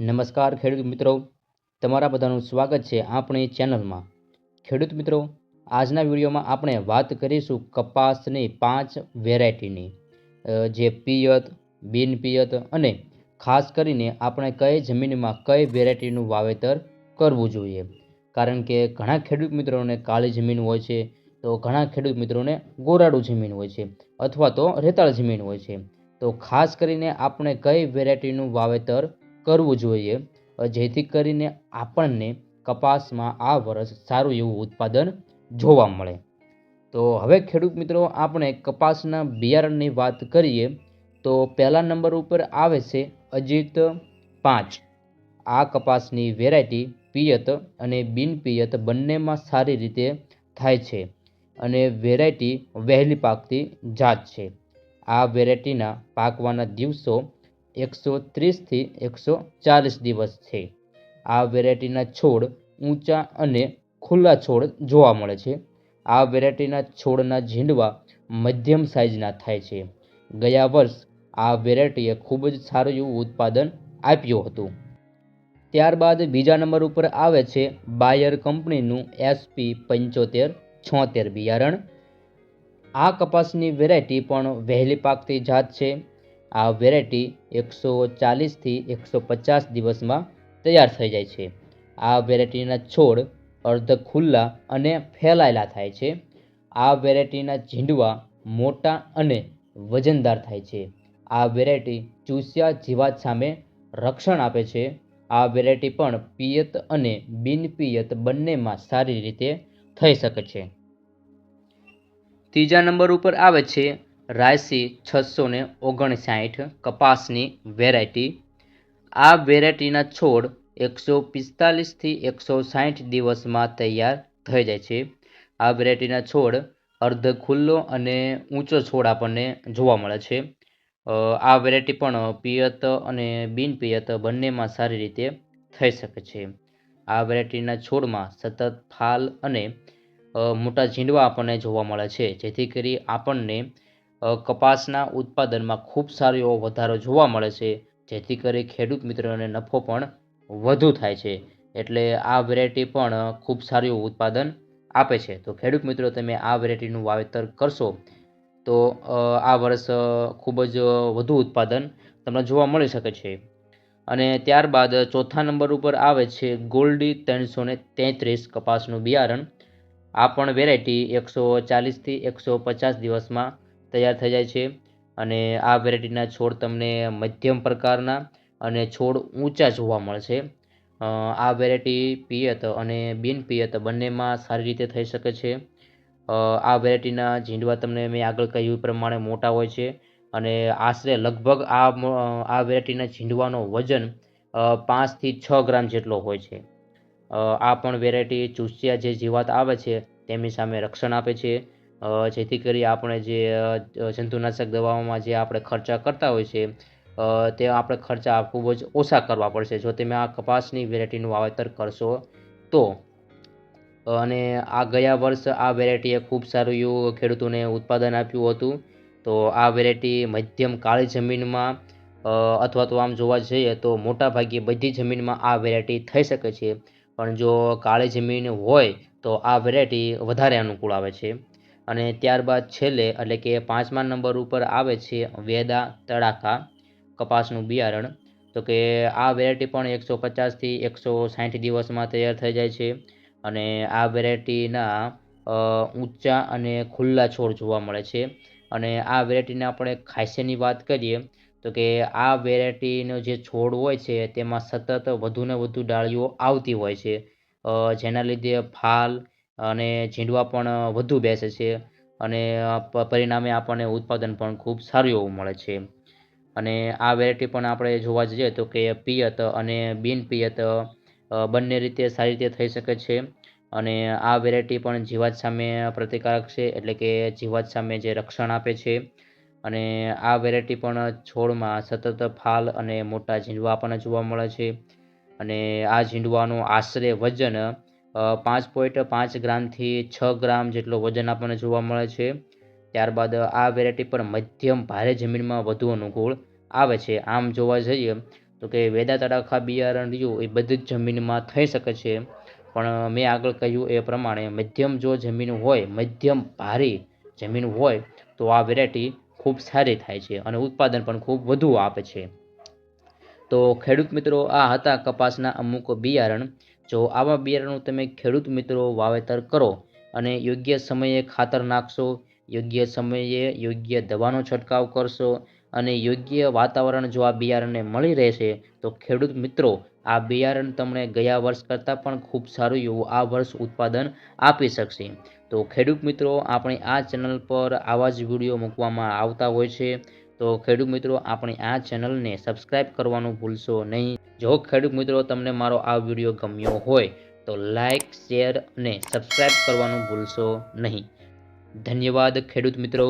નમસ્કાર ખેડૂત મિત્રો. તમારા બધાનું સ્વાગત છે આપણી ચેનલમાં. ખેડૂત મિત્રો, આજના વિડીયોમાં આપણે વાત કરીશું કપાસની પાંચ વેરાયટીની. જે પિયત, બિન પિયત અને ખાસ કરીને આપણે કઈ જમીનમાં કઈ વેરાયટીનું વાવેતર કરવું જોઈએ. કારણ કે ઘણા ખેડૂત મિત્રોને કાળી જમીન હોય છે, તો ઘણા ખેડૂત મિત્રોને ગોરાડું જમીન હોય છે, અથવા તો રેતાળ જમીન હોય છે. તો ખાસ કરીને આપણે કઈ વેરાયટીનું વાવેતર કરવું જોઈએ. જેથી કરીને આપણને કપાસમાં આ વર્ષ સારું એવું ઉત્પાદન જોવા મળે. તો હવે ખેડૂત મિત્રો, આપણે કપાસના બિયારણની વાત કરીએ, તો પહેલા નંબર ઉપર આવે છે અજીત પાંચ. આ કપાસની વેરાયટી પિયત અને બિન પિયત બંનેમાં સારી રીતે થાય છે અને વેરાયટી વહેલી પાકતી જાત છે. આ વેરાયટીના પાકવાના દિવસો એકસો ત્રીસથી એકસો ચાલીસ દિવસ છે. આ વેરાયટીના છોડ ઊંચા અને ખુલ્લા છોડ જોવા મળે છે. આ વેરાયટીના છોડના ઝીંડવા મધ્યમ સાઇઝના થાય છે. ગયા વર્ષ આ વેરાયટીએ ખૂબ જ સારું એવું ઉત્પાદન આપ્યું હતું. ત્યારબાદ બીજા નંબર ઉપર આવે છે બાયર કંપનીનું એસપી પંચોતેર છોતેર બિયારણ. આ કપાસની વેરાયટી પણ વહેલી પાકતી જાત છે. આ વેરાયટી એકસો ચાલીસથી એકસો પચાસ દિવસમાં તૈયાર થઈ જાય છે. આ વેરાયટીના છોડ અર્ધ ખુલ્લા અને ફેલાયેલા થાય છે. આ વેરાયટીના ઝીંડવા મોટા અને વજનદાર થાય છે. આ વેરાયટી ચૂસ્યા જીવાત સામે રક્ષણ આપે છે. આ વેરાયટી પણ પિયત અને બિનપિયત બંનેમાં સારી રીતે થઈ શકે છે. ત્રીજા નંબર ઉપર આવે છે રાયસી છસો ને ઓગણસાઠ કપાસની વેરાયટી આ વેરાયટીના છોડ એકસો પિસ્તાલીસથી એકસો સાઠ દિવસમાં તૈયાર થઈ જાય છે. આ વેરાયટીના છોડ અર્ધ ખુલ્લો અને ઊંચો છોડ આપણને જોવા મળે છે. આ વેરાયટી પણ પિયત અને બિન પિયત બંનેમાં સારી રીતે થઈ શકે છે. આ વેરાયટીના છોડમાં સતત ફાલ અને મોટા ઝીંડવા આપણને જોવા મળે છે. જેથી કરી આપણને કપાસના ઉત્પાદનમાં ખૂબ સારો એવો વધારો જોવા મળે છે, જેથી કરી ખેડૂત મિત્રોને નફો પણ વધુ થાય છે. એટલે આ વેરાયટી પણ ખૂબ સારું ઉત્પાદન આપે છે. તો ખેડૂત મિત્રો, તમે આ વેરાયટીનું વાવેતર કરશો, તો આ વર્ષ ખૂબ જ વધુ ઉત્પાદન તમને જોવા મળી શકે છે. અને ત્યારબાદ ચોથા નંબર ઉપર આવે છે ગોલ્ડી ત્રણસો ને તેત્રીસ કપાસનું બિયારણ. આ પણ વેરાયટી એકસો ચાલીસથી એકસો પચાસ દિવસમાં તૈયાર થઈ જાય છે. અને આ વેરાયટીના છોડ તમને મધ્યમ પ્રકારના અને છોડ ઊંચા જોવા મળશે. આ વેરાયટી પિયત અને બિન પિયત બંનેમાં સારી રીતે થઈ શકે છે. આ વેરાયટીના ઝીંડવા તમને મેં આગળ કહ્યું પ્રમાણે મોટા હોય છે. અને આશરે લગભગ આ આ વેરાયટીના ઝીંડવાનો વજન પાંચથી છ ગ્રામ જેટલો હોય છે. આ પણ વેરાયટી ચૂસિયા જે જીવાત આવે છે તેમની સામે રક્ષણ આપે છે. જેથી કરી આપણે જે જંતુનાશક દવાઓમાં જે આપણે ખર્ચા કરતા હોય છે તે આપણે ખર્ચા ખૂબ જ ઓછા કરવા પડશે. જો તમે આ કપાસની વેરાયટીનું વાવેતર કરશો, તો અને આ ગયા વર્ષ આ વેરાયટીએ ખૂબ સારું એવું ખેડૂતોને ઉત્પાદન આપ્યું હતું, તો આ વેરાયટી મધ્યમ કાળી જમીનમાં અથવા તો આમ જોવા જઈએ તો મોટા ભાગે બધી જમીનમાં આ વેરાયટી થઈ શકે છે. પણ જો કાળી જમીન હોય, તો આ વેરાયટી વધારે અનુકૂળ આવે છે. અને ત્યારબાદ છેલ્લે, એટલે કે પાંચમા નંબર ઉપર આવે છે વેદા તડાકા કપાસનું બિયારણ. તો કે આ વેરાયટી પણ એકસો પચાસથી એકસો સાઠ દિવસમાં તૈયાર થઈ જાય છે અને આ વેરાયટીના ઊંચા અને ખુલ્લા છોડ જોવા મળે છે. અને આ વેરાયટીને આપણે ખાસિયતની વાત કરીએ, તો કે આ વેરાયટીનો જે છોડ હોય છે તેમાં સતત વધુને વધુ ડાળીઓ આવતી હોય છે. જેના લીધે ફાલ અને ઝીંડવા પણ વધુ બેસે છે અને પરિણામે આપણને ઉત્પાદન પણ ખૂબ સારું એવું મળે છે. અને આ વેરાયટી પણ આપણે જોવા જઈએ તો કે પિયત અને બિન પિયત બંને રીતે સારી રીતે થઈ શકે છે. અને આ વેરાયટી પણ જીવાત સામે પ્રતિકારક છે, એટલે કે જીવાત સામે જે રક્ષણ આપે છે. અને આ વેરાયટી પણ છોડમાં સતત ફાલ અને મોટા ઝીંડવા આપણને જોવા મળે છે. અને આ ઝીંડવાનું આશરે વજન પાંચ પોઈન્ટ પાંચ ગ્રામથી છ ગ્રામ જેટલો વજન આપણને જોવા મળે છે. ત્યારબાદ આ વેરાયટી પણ મધ્યમ ભારે જમીનમાં વધુ અનુકૂળ આવે છે. આમ જોવા જઈએ તો કે વેદા, તડાખા, બિયારણ રહ્યું એ બધી જ જમીનમાં થઈ શકે છે. પણ મેં આગળ કહ્યું એ પ્રમાણે મધ્યમ જો જમીન હોય, મધ્યમ ભારે જમીન હોય, તો આ વેરાયટી ખૂબ સારી થાય છે અને ઉત્પાદન પણ ખૂબ વધુ આપે છે. તો ખેડૂત મિત્રો, આ હતા કપાસના અમુક બિયારણ. જો આવા બિયારણનું તમે ખેડૂત મિત્રો વાવેતર કરો અને યોગ્ય સમયે ખાતર નાખશો, યોગ્ય સમયે યોગ્ય દવાનો છંટકાવ કરશો અને યોગ્ય વાતાવરણ જો આ બિયારણને મળી રહેશે, તો ખેડૂત મિત્રો, આ બિયારણ તમને ગયા વર્ષ કરતાં પણ ખૂબ સારું એવું આ વર્ષ ઉત્પાદન આપી શકશે. તો ખેડૂત મિત્રો, આપણે આ ચેનલ પર આવા જ વીડિયો મૂકવામાં આવતા હોય છે. તો ખેડૂત મિત્રો, આપણી આ ચેનલને સબસ્ક્રાઇબ કરવાનું ભૂલશો નહીં. જો ખેડૂત મિત્રો, તમને મારો આ વીડિયો ગમ્યો હોય, તો લાઇક, શેર અને સબસ્ક્રાઈબ કરવાનું ભૂલશો નહીં. ધન્યવાદ ખેડૂત મિત્રો.